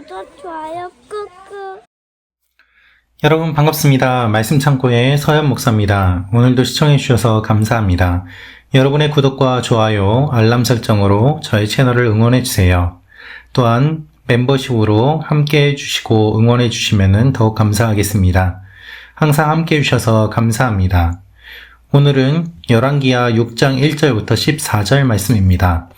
구독, 좋아요 꾹꾹. 여러분 반갑습니다. 말씀 창고의 서현 목사입니다. 오늘도 시청해 주셔서 감사합니다. 여러분의 구독과 좋아요, 알람 설정으로 저희 채널을 응원해 주세요. 또한 멤버십으로 함께 해 주시고 응원해 주시면 더욱 감사하겠습니다. 항상 함께 해 주셔서 감사합니다. 오늘은 열왕기하 6장 1절부터 14절 말씀입니다.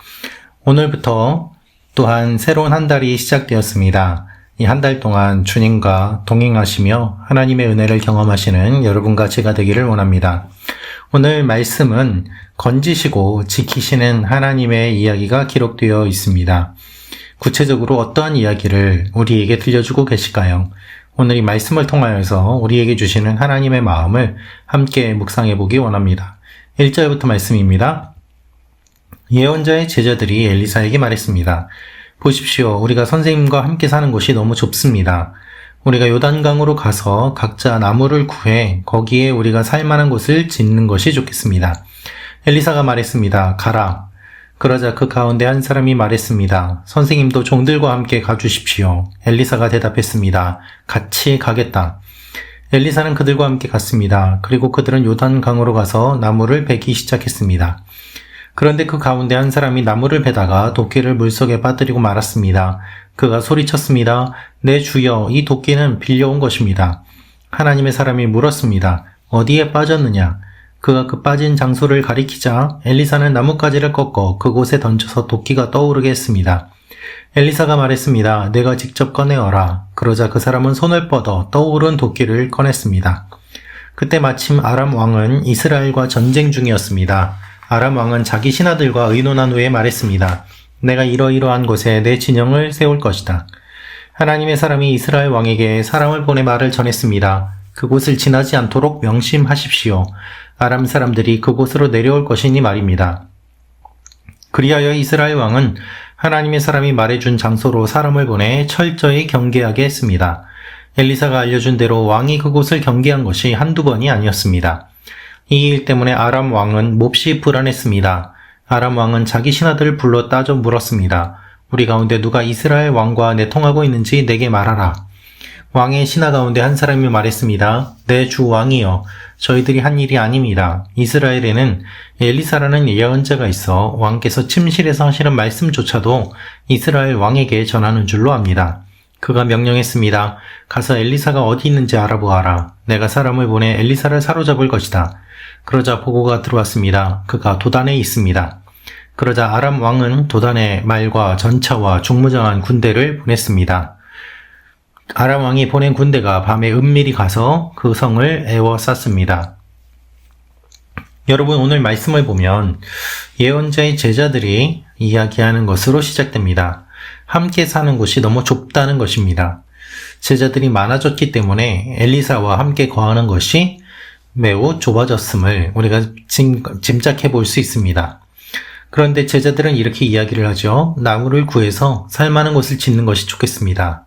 오늘부터 또한 새로운 한 달이 시작되었습니다. 이 한 달 동안 주님과 동행하시며 하나님의 은혜를 경험하시는 여러분과 제가 되기를 원합니다. 오늘 말씀은 건지시고 지키시는 하나님의 이야기가 기록되어 있습니다. 구체적으로 어떠한 이야기를 우리에게 들려주고 계실까요? 오늘 이 말씀을 통하여서 우리에게 주시는 하나님의 마음을 함께 묵상해 보기 원합니다. 1절부터 말씀입니다. 예언자의 제자들이 엘리사에게 말했습니다. 보십시오. 우리가 선생님과 함께 사는 곳이 너무 좁습니다. 우리가 요단강으로 가서 각자 나무를 구해 거기에 우리가 살 만한 곳을 짓는 것이 좋겠습니다. 엘리사가 말했습니다. 가라. 그러자 그 가운데 한 사람이 말했습니다. 선생님도 종들과 함께 가주십시오. 엘리사가 대답했습니다. 같이 가겠다. 엘리사는 그들과 함께 갔습니다. 그리고 그들은 요단강으로 가서 나무를 베기 시작했습니다. 그런데 그 가운데 한 사람이 나무를 베다가 도끼를 물속에 빠뜨리고 말았습니다. 그가 소리쳤습니다. 내 주여, 이 도끼는 빌려온 것입니다. 하나님의 사람이 물었습니다. 어디에 빠졌느냐? 그가 그 빠진 장소를 가리키자 엘리사는 나뭇가지를 꺾어 그곳에 던져서 도끼가 떠오르게 했습니다. 엘리사가 말했습니다. 내가 직접 꺼내어라. 그러자 그 사람은 손을 뻗어 떠오른 도끼를 꺼냈습니다. 그때 마침 아람 왕은 이스라엘과 전쟁 중이었습니다. 아람 왕은 자기 신하들과 의논한 후에 말했습니다. 내가 이러이러한 곳에 내 진영을 세울 것이다. 하나님의 사람이 이스라엘 왕에게 사람을 보내 말을 전했습니다. 그곳을 지나지 않도록 명심하십시오. 아람 사람들이 그곳으로 내려올 것이니 말입니다. 그리하여 이스라엘 왕은 하나님의 사람이 말해준 장소로 사람을 보내 철저히 경계하게 했습니다. 엘리사가 알려준 대로 왕이 그곳을 경계한 것이 한두 번이 아니었습니다. 이 일 때문에 아람 왕은 몹시 불안했습니다. 아람 왕은 자기 신하들을 불러 따져 물었습니다. 우리 가운데 누가 이스라엘 왕과 내통하고 있는지 내게 말하라. 왕의 신하 가운데 한 사람이 말했습니다. 내 주 왕이여, 저희들이 한 일이 아닙니다. 이스라엘에는 엘리사라는 예언자가 있어 왕께서 침실에서 하시는 말씀조차도 이스라엘 왕에게 전하는 줄로 압니다. 그가 명령했습니다. 가서 엘리사가 어디 있는지 알아보아라. 내가 사람을 보내 엘리사를 사로잡을 것이다. 그러자 보고가 들어왔습니다. 그가 도단에 있습니다. 그러자 아람 왕은 도단에 말과 전차와 중무장한 군대를 보냈습니다. 아람 왕이 보낸 군대가 밤에 은밀히 가서 그 성을 에워쌌습니다. 여러분 오늘 말씀을 보면 예언자의 제자들이 이야기하는 것으로 시작됩니다. 함께 사는 곳이 너무 좁다는 것입니다. 제자들이 많아졌기 때문에 엘리사와 함께 거하는 것이 매우 좁아졌음을 우리가 짐작해 볼 수 있습니다. 그런데 제자들은 이렇게 이야기를 하죠. 나무를 구해서 살만한 곳을 짓는 것이 좋겠습니다.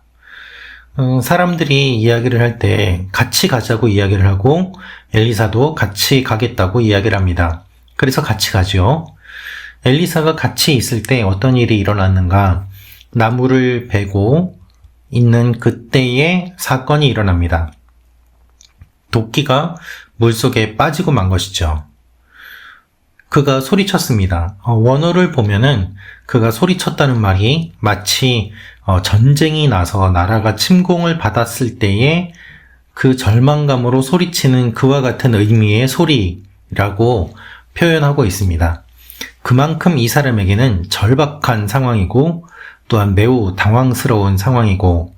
어, 사람들이 이야기를 할 때 같이 가자고 이야기를 하고 엘리사도 같이 가겠다고 이야기를 합니다. 그래서 같이 가죠. 엘리사가 같이 있을 때 어떤 일이 일어났는가? 나무를 베고 있는 그때의 사건이 일어납니다. 도끼가 물속에 빠지고 만 것이죠. 그가 소리쳤습니다. 어, 원어를 보면은 그가 소리쳤다는 말이 마치 어, 전쟁이 나서 나라가 침공을 받았을 때에 그 절망감으로 소리치는 그와 같은 의미의 소리라고 표현하고 있습니다. 그만큼 이 사람에게는 절박한 상황이고 또한 매우 당황스러운 상황이고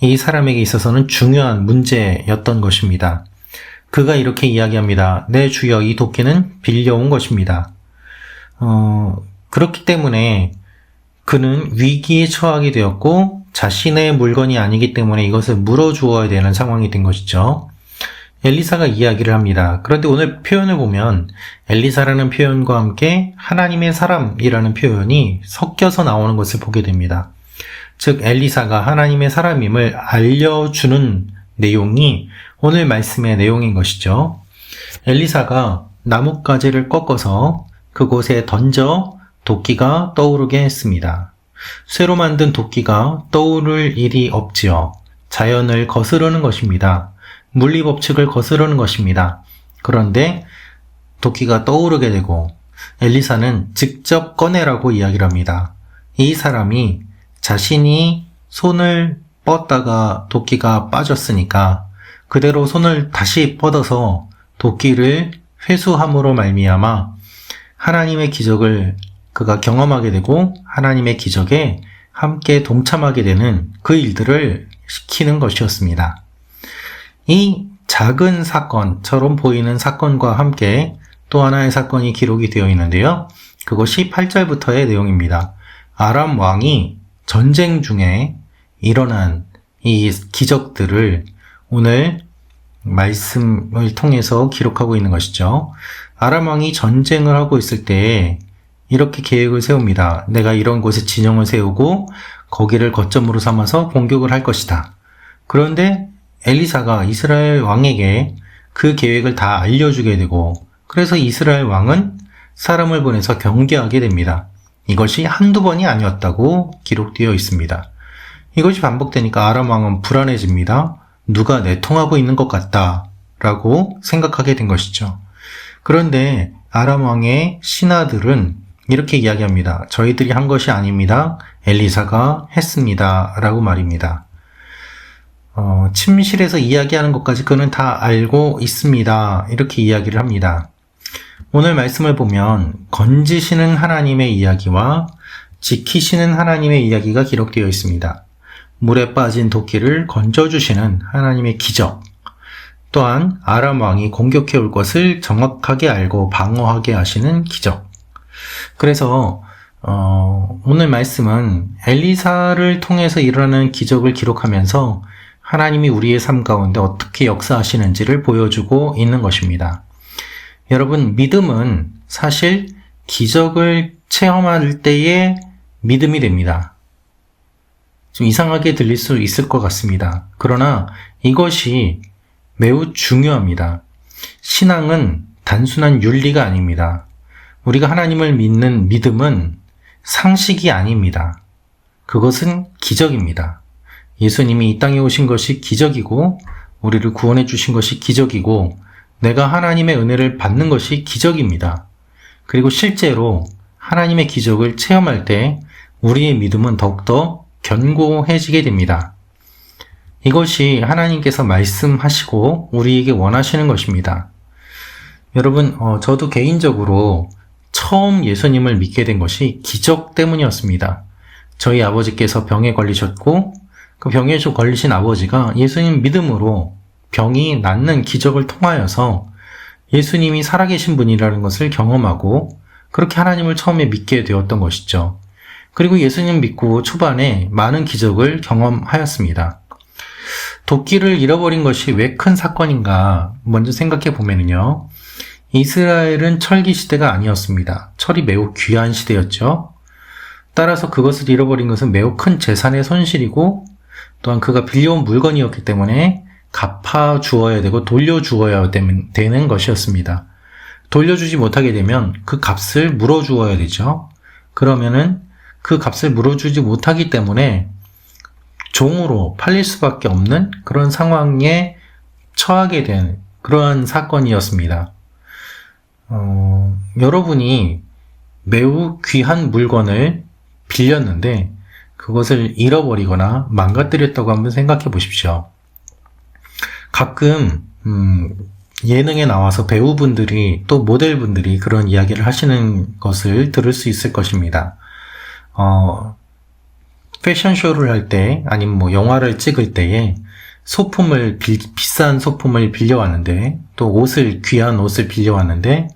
이 사람에게 있어서는 중요한 문제였던 것입니다. 그가 이렇게 이야기합니다. 내 주여 이 도끼는 빌려온 것입니다. 어, 그렇기 때문에 그는 위기에 처하게 되었고 자신의 물건이 아니기 때문에 이것을 물어주어야 되는 상황이 된 것이죠. 엘리사가 이야기를 합니다. 그런데 오늘 표현을 보면 엘리사라는 표현과 함께 하나님의 사람이라는 표현이 섞여서 나오는 것을 보게 됩니다. 즉 엘리사가 하나님의 사람임을 알려주는 내용이 오늘 말씀의 내용인 것이죠. 엘리사가 나뭇가지를 꺾어서 그곳에 던져 도끼가 떠오르게 했습니다. 새로 만든 도끼가 떠오를 일이 없지요. 자연을 거스르는 것입니다. 물리 법칙을 거스르는 것입니다. 그런데 도끼가 떠오르게 되고 엘리사는 직접 꺼내라고 이야기를 합니다. 이 사람이 자신이 손을 뻗다가 도끼가 빠졌으니까 그대로 손을 다시 뻗어서 도끼를 회수함으로 말미암아 하나님의 기적을 그가 경험하게 되고 하나님의 기적에 함께 동참하게 되는 그 일들을 시키는 것이었습니다. 이 작은 사건처럼 보이는 사건과 함께 또 하나의 사건이 기록이 되어 있는데요. 그것이 8절부터의 내용입니다. 아람 왕이 전쟁 중에 일어난 이 기적들을 오늘 말씀을 통해서 기록하고 있는 것이죠. 아람 왕이 전쟁을 하고 있을 때 이렇게 계획을 세웁니다. 내가 이런 곳에 진영을 세우고 거기를 거점으로 삼아서 공격을 할 것이다. 그런데 엘리사가 이스라엘 왕에게 그 계획을 다 알려주게 되고 그래서 이스라엘 왕은 사람을 보내서 경계하게 됩니다. 이것이 한두 번이 아니었다고 기록되어 있습니다. 이것이 반복되니까 아람 왕은 불안해집니다. 누가 내통하고 있는 것 같다. 라고 생각하게 된 것이죠. 그런데 아람 왕의 신하들은 이렇게 이야기합니다. 저희들이 한 것이 아닙니다. 엘리사가 했습니다. 라고 말입니다. 어, 침실에서 이야기하는 것까지 그는 다 알고 있습니다. 이렇게 이야기를 합니다. 오늘 말씀을 보면 건지시는 하나님의 이야기와 지키시는 하나님의 이야기가 기록되어 있습니다. 물에 빠진 도끼를 건져주시는 하나님의 기적, 또한 아람 왕이 공격해 올 것을 정확하게 알고 방어하게 하시는 기적. 그래서 어, 오늘 말씀은 엘리사를 통해서 일어나는 기적을 기록하면서 하나님이 우리의 삶 가운데 어떻게 역사하시는지를 보여주고 있는 것입니다. 여러분, 믿음은 사실 기적을 체험할 때의 믿음이 됩니다. 좀 이상하게 들릴 수 있을 것 같습니다. 그러나 이것이 매우 중요합니다. 신앙은 단순한 윤리가 아닙니다. 우리가 하나님을 믿는 믿음은 상식이 아닙니다. 그것은 기적입니다. 예수님이 이 땅에 오신 것이 기적이고, 우리를 구원해 주신 것이 기적이고, 내가 하나님의 은혜를 받는 것이 기적입니다. 그리고 실제로 하나님의 기적을 체험할 때 우리의 믿음은 더욱더 견고해지게 됩니다. 이것이 하나님께서 말씀하시고 우리에게 원하시는 것입니다. 여러분, 어, 저도 개인적으로 처음 예수님을 믿게 된 것이 기적 때문이었습니다. 저희 아버지께서 병에 걸리셨고 그 병에 걸리신 아버지가 예수님 믿음으로 병이 낫는 기적을 통하여서 예수님이 살아계신 분이라는 것을 경험하고 그렇게 하나님을 처음에 믿게 되었던 것이죠. 그리고 예수님 믿고 초반에 많은 기적을 경험하였습니다. 도끼를 잃어버린 것이 왜 큰 사건인가 먼저 생각해 보면요. 이스라엘은 철기 시대가 아니었습니다. 철이 매우 귀한 시대였죠. 따라서 그것을 잃어버린 것은 매우 큰 재산의 손실이고 또한 그가 빌려온 물건이었기 때문에 갚아 주어야 되고 돌려 주어야 되는 것이었습니다. 돌려주지 못하게 되면 그 값을 물어 주어야 되죠. 그러면은 그 값을 물어주지 못하기 때문에 종으로 팔릴 수밖에 없는 그런 상황에 처하게 된 그러한 사건이었습니다. 어, 여러분이 매우 귀한 물건을 빌렸는데 그것을 잃어버리거나 망가뜨렸다고 한번 생각해 보십시오. 가끔 음, 예능에 나와서 배우분들이 또 모델분들이 그런 이야기를 하시는 것을 들을 수 있을 것입니다. 어, 패션쇼를 할 때, 아니면 뭐 영화를 찍을 때에 소품을, 빌, 비싼 소품을 빌려왔는데, 또 옷을, 귀한 옷을 빌려왔는데,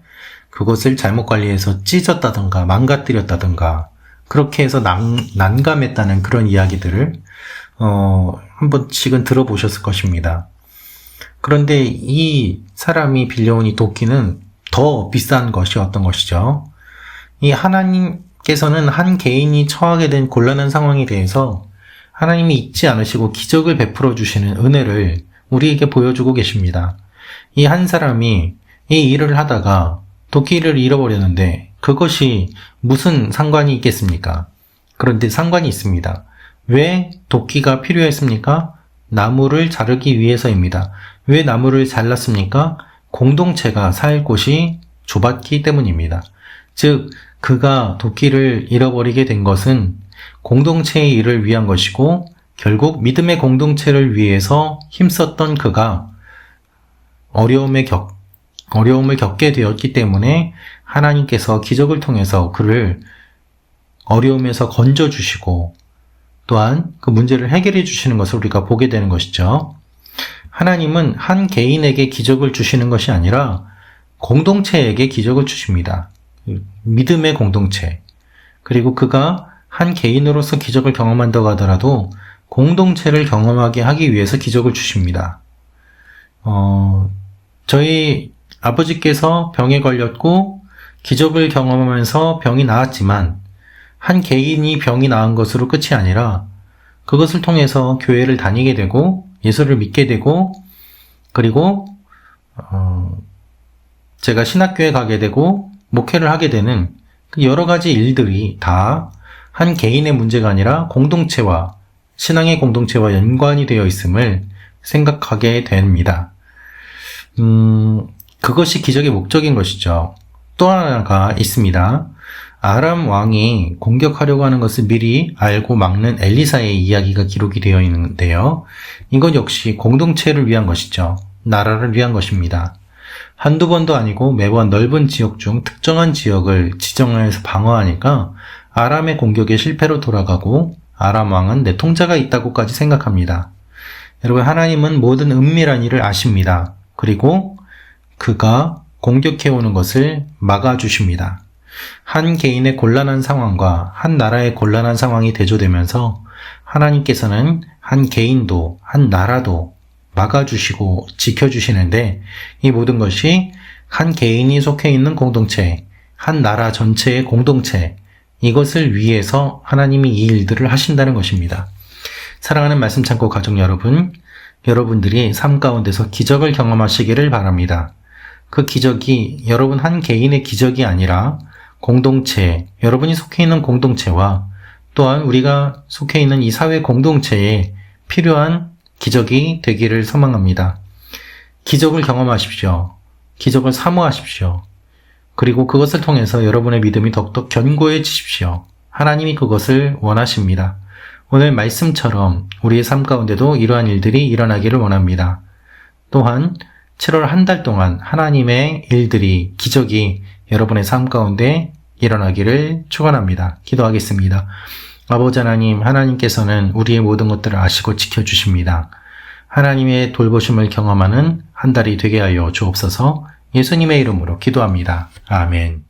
그것을 잘못 관리해서 찢었다던가, 망가뜨렸다던가, 그렇게 해서 난, 난감했다는 그런 이야기들을, 어, 한 번씩은 들어보셨을 것입니다. 그런데 이 사람이 빌려온 이 도끼는 더 비싼 것이 어떤 것이죠. 이 하나님께서는 한 개인이 처하게 된 곤란한 상황에 대해서 하나님이 잊지 않으시고 기적을 베풀어 주시는 은혜를 우리에게 보여주고 계십니다. 이 한 사람이 이 일을 하다가 도끼를 잃어버렸는데 그것이 무슨 상관이 있겠습니까? 그런데 상관이 있습니다. 왜 도끼가 필요했습니까? 나무를 자르기 위해서입니다. 왜 나무를 잘랐습니까? 공동체가 살 곳이 좁았기 때문입니다. 즉, 그가 도끼를 잃어버리게 된 것은 공동체의 일을 위한 것이고, 결국 믿음의 공동체를 위해서 힘썼던 그가 어려움에 겪, 어려움을 겪게 되었기 때문에 하나님께서 기적을 통해서 그를 어려움에서 건져주시고 또한 그 문제를 해결해 주시는 것을 우리가 보게 되는 것이죠. 하나님은 한 개인에게 기적을 주시는 것이 아니라 공동체에게 기적을 주십니다. 믿음의 공동체. 그리고 그가 한 개인으로서 기적을 경험한다고 하더라도 공동체를 경험하게 하기 위해서 기적을 주십니다. 어, 저희 아버지께서 병에 걸렸고 기적을 경험하면서 병이 나았지만 한 개인이 병이 나은 것으로 끝이 아니라 그것을 통해서 교회를 다니게 되고 예수를 믿게 되고 그리고 어, 제가 신학교에 가게 되고 목회를 하게 되는 그 여러 가지 일들이 다 한 개인의 문제가 아니라 공동체와 신앙의 공동체와 연관이 되어 있음을 생각하게 됩니다. 음, 그것이 기적의 목적인 것이죠. 또 하나가 있습니다. 아람 왕이 공격하려고 하는 것을 미리 알고 막는 엘리사의 이야기가 기록이 되어 있는데요. 이것 역시 공동체를 위한 것이죠. 나라를 위한 것입니다. 한두 번도 아니고 매번 넓은 지역 중 특정한 지역을 지정해서 방어하니까 아람의 공격에 실패로 돌아가고 아람 왕은 내 통자가 있다고까지 생각합니다. 여러분, 하나님은 모든 은밀한 일을 아십니다. 그리고 그가 공격해오는 것을 막아주십니다. 한 개인의 곤란한 상황과 한 나라의 곤란한 상황이 대조되면서 하나님께서는 한 개인도 한 나라도 막아주시고 지켜주시는데 이 모든 것이 한 개인이 속해 있는 공동체, 한 나라 전체의 공동체, 이것을 위해서 하나님이 이 일들을 하신다는 것입니다. 사랑하는 말씀 창고 가족 여러분, 여러분들이 삶 가운데서 기적을 경험하시기를 바랍니다. 그 기적이 여러분 한 개인의 기적이 아니라 공동체, 여러분이 속해 있는 공동체와 또한 우리가 속해 있는 이 사회 공동체에 필요한 기적이 되기를 소망합니다. 기적을 경험하십시오. 기적을 사모하십시오. 그리고 그것을 통해서 여러분의 믿음이 더욱더 견고해지십시오. 하나님이 그것을 원하십니다. 오늘 말씀처럼 우리의 삶 가운데도 이러한 일들이 일어나기를 원합니다. 또한 7월 한 달 동안 하나님의 일들이, 기적이 여러분의 삶 가운데 일어나기를 축원합니다. 기도하겠습니다. 아버지 하나님, 하나님께서는 우리의 모든 것들을 아시고 지켜주십니다. 하나님의 돌보심을 경험하는 한 달이 되게 하여 주옵소서 예수님의 이름으로 기도합니다. 아멘.